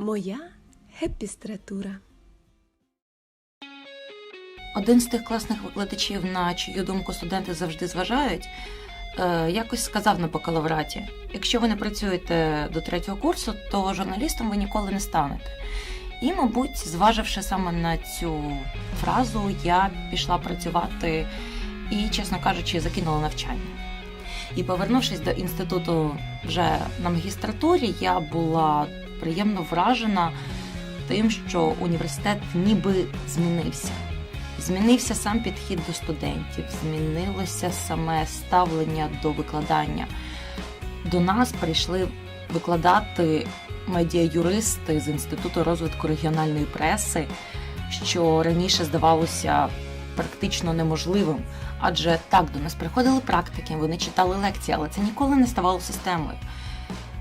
Моя гепістратура. Один з тих класних викладачів, на чию думку студенти завжди зважають, е, якось сказав на бакалавраті: якщо ви не працюєте до третього курсу, то журналістом ви ніколи не станете. І, мабуть, зваживши саме на цю фразу, я пішла працювати і, чесно кажучи, закинула навчання. І повернувшись до інституту вже на магістратурі, я була приємно вражена тим, що університет ніби змінився. Змінився сам підхід до студентів, змінилося саме ставлення до викладання. До нас прийшли викладати медіаюристи з Інституту розвитку регіональної преси, що раніше здавалося практично неможливим. Адже так до нас приходили практики, вони читали лекції, але це ніколи не ставало системою.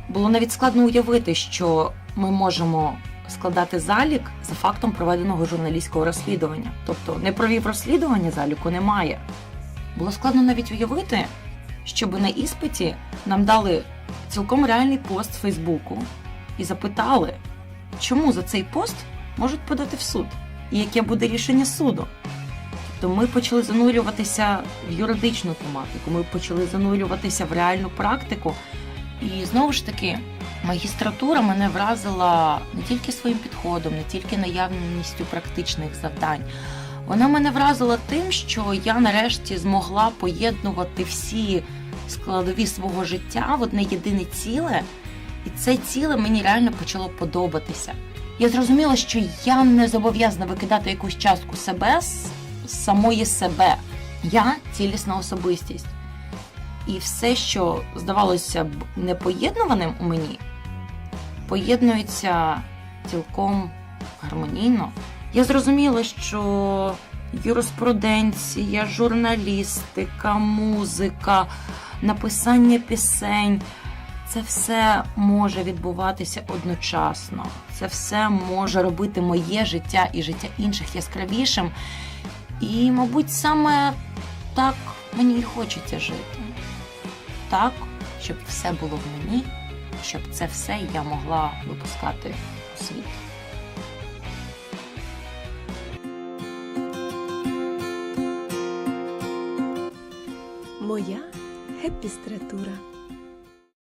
Було навіть складно уявити, що ми можемо складати залік за фактом проведеного журналістського розслідування. Тобто не провів розслідування, заліку немає. Було складно навіть уявити, щоб на іспиті нам дали цілком реальний пост Фейсбуку і запитали, чому за цей пост можуть подати в суд, і яке буде рішення суду. Тобто ми почали занурюватися в юридичну тематику, ми почали занурюватися в реальну практику. І знову ж таки, магістратура мене вразила не тільки своїм підходом, не тільки наявністю практичних завдань. Вона мене вразила тим, що я нарешті змогла поєднувати всі складові свого життя в одне єдине ціле, і це ціле мені реально почало подобатися. Я зрозуміла, що я не зобов'язана викидати якусь частку себе з самої себе. Я цілісна особистість. І все, що здавалося б непоєднуваним у мені, поєднується цілком гармонійно. Я зрозуміла, що юриспруденція, журналістика, музика, написання пісень це все може відбуватися одночасно. Це все може робити моє життя і життя інших яскравішим. І, мабуть, саме так мені і хочеться жити. Так, щоб все було в мені, щоб це все я могла випускати у світ. Моя гепістратура.